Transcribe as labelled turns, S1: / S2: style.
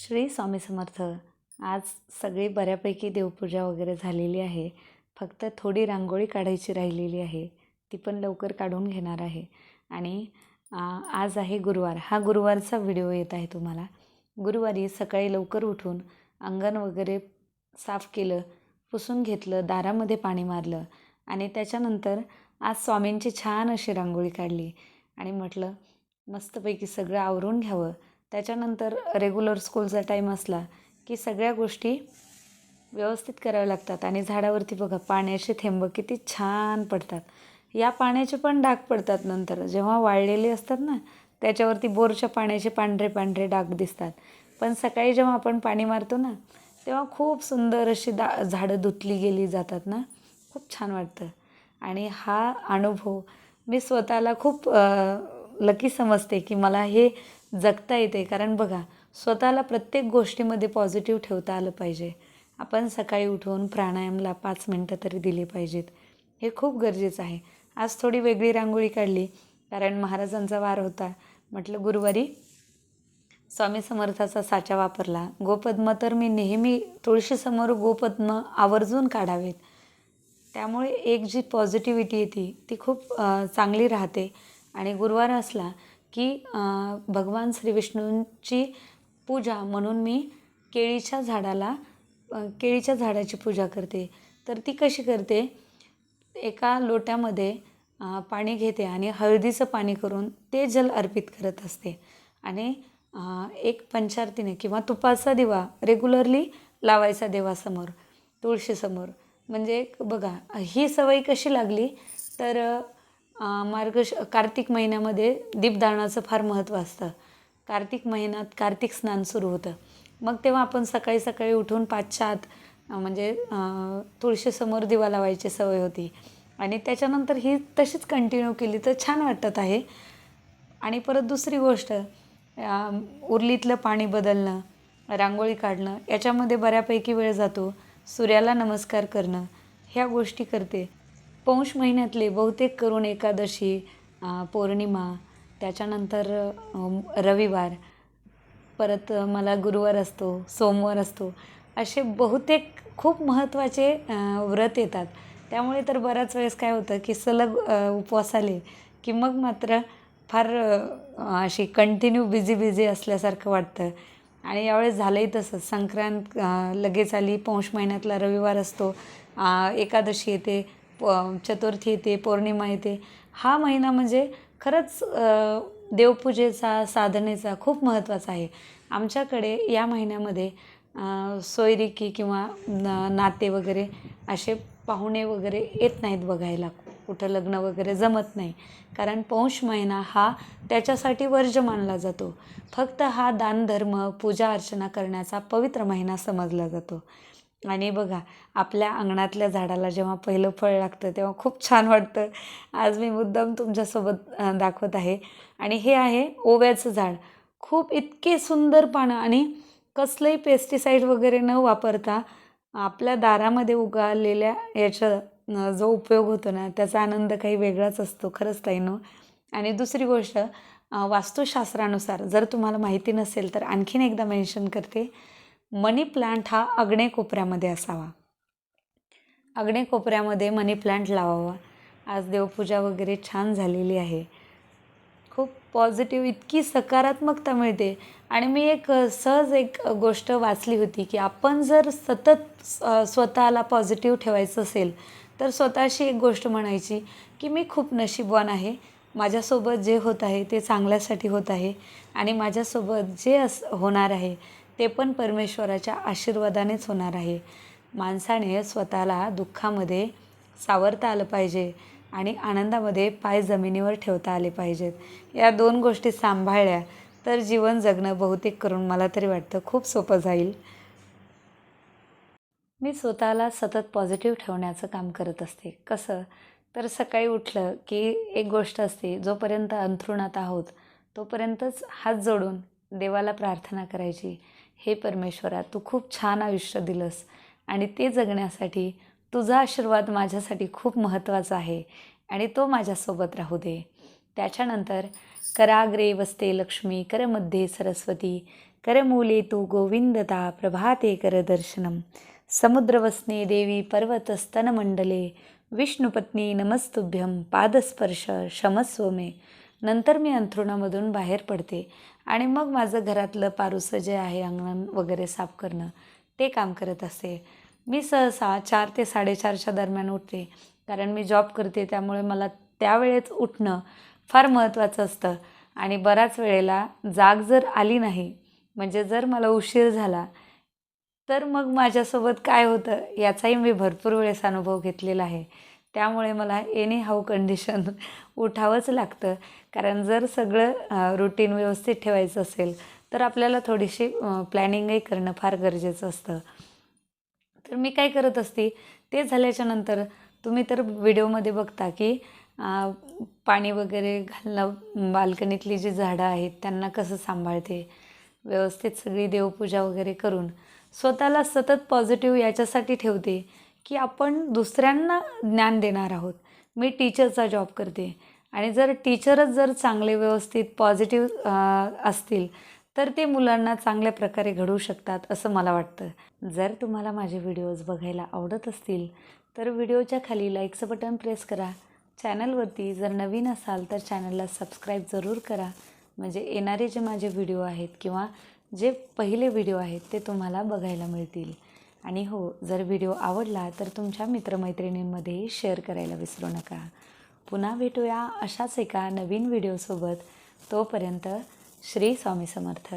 S1: श्री स्वामी समर्थ आज सगळी बऱ्यापैकी देवपूजा वगैरे झालेली आहे. फक्त थोडी रांगोळी काढायची राहिलेली आहे. ती पण लवकर काढून घेणार आहे. आणि आज आहे गुरुवार. हा गुरुवारचा व्हिडिओ येत आहे तुम्हाला. गुरुवारी सकाळी लवकर उठून अंगण वगैरे साफ केलं पुसून घेतलं दारामध्ये पाणी मारलं आणि त्याच्यानंतर आज स्वामींची छान अशी रांगोळी काढली आणि म्हटलं मस्तपैकी सगळं आवरून घ्यावं. त्याच्यानंतर रेग्युलर स्कूलचा टाईम असला की सगळ्या गोष्टी व्यवस्थित कराव्या लागतात. आणि झाडावरती बघा पाण्याचे थेंब किती छान पडतात. या पाण्याचे पण डाग पडतात नंतर. जेव्हा वाळलेले असतात ना त्याच्यावरती बोरच्या पाण्याचे पांढरे पांढरे डाग दिसतात. पण सकाळी जेव्हा आपण पाणी मारतो ना तेव्हा खूप सुंदर अशी दा झाडं धुतली गेली जातात ना. खूप छान वाटतं. आणि हा अनुभव मी स्वतःला खूप लकी समजते की मला हे जगता येते. कारण बघा स्वतःला प्रत्येक गोष्टीमध्ये पॉझिटिव्ह ठेवता आलं पाहिजे. आपण सकाळी उठून प्राणायामला पाच मिनटं तरी दिली पाहिजेत. हे खूप गरजेचं आहे. आज थोडी वेगळी रांगोळी काढली कारण महाराजांचा वार होता. म्हटलं गुरुवारी स्वामी समर्थाचा साचा वापरला. गोपद्म तर मी नेहमी तुळशीसमोर गोपद्म आवर्जून काढावेत. त्यामुळे एक जी पॉझिटिव्हिटी येते ती खूप चांगली राहते. आणि गुरुवार असला की भगवान श्री विष्णूंची पूजा म्हणून मी केळीच्या झाडाला केळीच्या झाडाची पूजा करते. तर ती कशी करते? एका लोट्यामध्ये पाणी घेते आणि हळदीचं पाणी करून ते जल अर्पित करत असते. आणि एक पंचारतीने किंवा तुपाचा दिवा रेग्युलरली लावायचा देवासमोर तुळशीसमोर. म्हणजे बघा ही सवय कशी लागली? तर मार्गश कार्तिक महिन्यामध्ये दीपदानाचं फार महत्त्व असतं. कार्तिक महिन्यात कार्तिक स्नान सुरू होतं. मग तेव्हा आपण सकाळी सकाळी उठून पाचच्या आत म्हणजे तुळशीसमोर दिवा लावायची सवय होती. आणि त्याच्यानंतर ही तशीच कंटिन्यू केली तर छान वाटत आहे. आणि परत दुसरी गोष्ट उरलीतलं पाणी बदलणं रांगोळी काढणं याच्यामध्ये बऱ्यापैकी वेळ जातो. सूर्याला नमस्कार करणं ह्या गोष्टी करते. पौष महिन्यातले बहुतेक करून एकादशी पौर्णिमा त्याच्यानंतर रविवार परत मला गुरुवार असतो सोमवार असतो असे बहुतेक खूप महत्त्वाचे व्रत येतात. त्यामुळे तर बऱ्याच वेळेस काय होतं की सलग उपवास आले की मग मात्र फार अशी कंटिन्यू बिझी बिझी असल्यासारखं वाटतं. आणि यावेळेस झालंही तसंच. संक्रांत लगेच आली पौष महिन्यातला रविवार असतो. एकादशी येते. प चतुर्थी येते पौर्णिमा येते. हा महिना म्हणजे खरंच देवपूजेचा साधनेचा खूप महत्त्वाचा आहे. आमच्याकडे या महिन्यामध्ये सोयरिकी किंवा नाते वगैरे असे पाहुणे वगैरे येत नाहीत बघायला. कुठं लग्न वगैरे जमत नाही. कारण पौष महिना हा त्याच्यासाठी वर्ज मानला जातो. फक्त हा दानधर्म पूजा अर्चना करण्याचा पवित्र महिना समजला जातो. आणि बघा आपल्या अंगणातल्या झाडाला जेव्हा पहिलं फळ लागतं तेव्हा खूप छान वाटतं. आज मी मुद्दाम तुमच्यासोबत दाखवत आहे. आणि हे आहे ओव्याचं झाड. खूप इतके सुंदर पानं आणि कसलंही पेस्टिसाईड वगैरे न वापरता आपल्या दारामध्ये उगालेल्या याचा जो उपयोग होतो ना त्याचा आनंद काही वेगळाच असतो खरंच ताईनो आणि दुसरी गोष्ट वास्तुशास्त्रानुसार जर तुम्हाला माहिती नसेल तर आणखीन एकदा मेन्शन करते. मनी प्लांट हा अग्ने कोपऱ्यामध्ये असावा. अग्ने कोपऱ्यामध्ये मनी प्लांट लावावा. आज देवपूजा वगैरे छान झालेली आहे. खूप पॉझिटिव्ह इतकी सकारात्मकता मिळते. आणि मी एक सहज एक गोष्ट वाचली होती की आपण जर सतत स्वतःला पॉझिटिव्ह ठेवायचं असेल तर स्वतःशी एक गोष्ट म्हणायची की मी खूप नशीबवान आहे. माझ्यासोबत जे होत आहे ते चांगल्यासाठी होत आहे. आणि माझ्यासोबत जे अस होणार आहे ते पण परमेश्वराच्या आशीर्वादानेच होणार आहे. माणसाने स्वतःला दुःखामध्ये सावरता आलं पाहिजे आणि आनंदामध्ये पाय जमिनीवर ठेवता आले पाहिजेत. या दोन गोष्टी सांभाळल्या तर जीवन जगणं बहुतेक करून मला तरी वाटतं खूप सोपं जाईल. मी स्वतःला सतत पॉझिटिव्ह ठेवण्याचं काम करत असते. कसं? तर सकाळी उठलं की एक गोष्ट असते जोपर्यंत अंथरुणात आहोत तोपर्यंतच हात जोडून देवाला प्रार्थना करायची. हे परमेश्वरा तू खूप छान आयुष्य दिलंस आणि ते जगण्यासाठी तुझा आशीर्वाद माझ्यासाठी खूप महत्त्वाचा आहे आणि तो माझ्यासोबत राहू दे. त्याच्यानंतर कराग्रे वसते लक्ष्मी करमध्ये सरस्वती करमूले तू गोविंदता प्रभाते करदर्शनम समुद्रवसने देवी पर्वतस्तनमंडले विष्णुपत्नी नमस्तुभ्यम पादस्पर्श क्षमस्व मे। नंतर मी अंथरुणामधून बाहेर पडते आणि मग माझं घरातलं पारुसं जे आहे अंगण वगैरे साफ करणं ते काम करत असते. मी सहसा चार ते साडेचारच्या दरम्यान उठते. कारण मी जॉब करते त्यामुळे मला त्यावेळेत उठणं फार महत्त्वाचं असतं. आणि बऱ्याच वेळेला जाग जर आली नाही म्हणजे जर मला उशीर झाला तर मग माझ्यासोबत काय होतं याचाही मी भरपूर वेळेस अनुभव घेतलेला आहे. त्यामुळे मला एनी हाऊ कंडिशन उठावंच लागतं. कारण जर सगळं रुटीन व्यवस्थित ठेवायचं असेल तर आपल्याला थोडीशी प्लॅनिंगही करणं फार गरजेचं असतं. तर मी काय करत असते ते झाल्याच्यानंतर तुम्ही तर व्हिडिओमध्ये बघता की पाणी वगैरे घालणं बाल्कनीतली जी झाडं आहेत त्यांना कसं सांभाळते? व्यवस्थित सगळी देवपूजा वगैरे करून स्वतःला सतत पॉझिटिव्ह याच्यासाठी ठेवते. की आपण दुसऱ्यांना ज्ञान देणार आहोत. मी टीचरचा जॉब करते. आणि जर टीचरच जर चांगले व्यवस्थित पॉझिटिव्ह असतील तर ते मुलांना चांगल्या प्रकारे घडवू शकतात असं मला वाटतं. जर तुम्हाला माझे व्हिडिओज बघायला आवडत असतील तर व्हिडिओच्या खाली लाईकचं बटन प्रेस करा. चॅनलवरती जर नवीन असाल तर चॅनलला सबस्क्राईब जरूर करा. म्हणजे येणारे जे माझे व्हिडिओ आहेत किंवा जे पहिले व्हिडिओ आहेत ते तुम्हाला बघायला मिळतील. आणि हो जर व्हिडिओ आवडला तर तुमच्या मित्रमैत्रिणींमध्येही शेअर करायला विसरू नका. पुन्हा भेटूया अशाच एका नवीन व्हिडिओसोबत. तोपर्यंत श्री स्वामी समर्थ.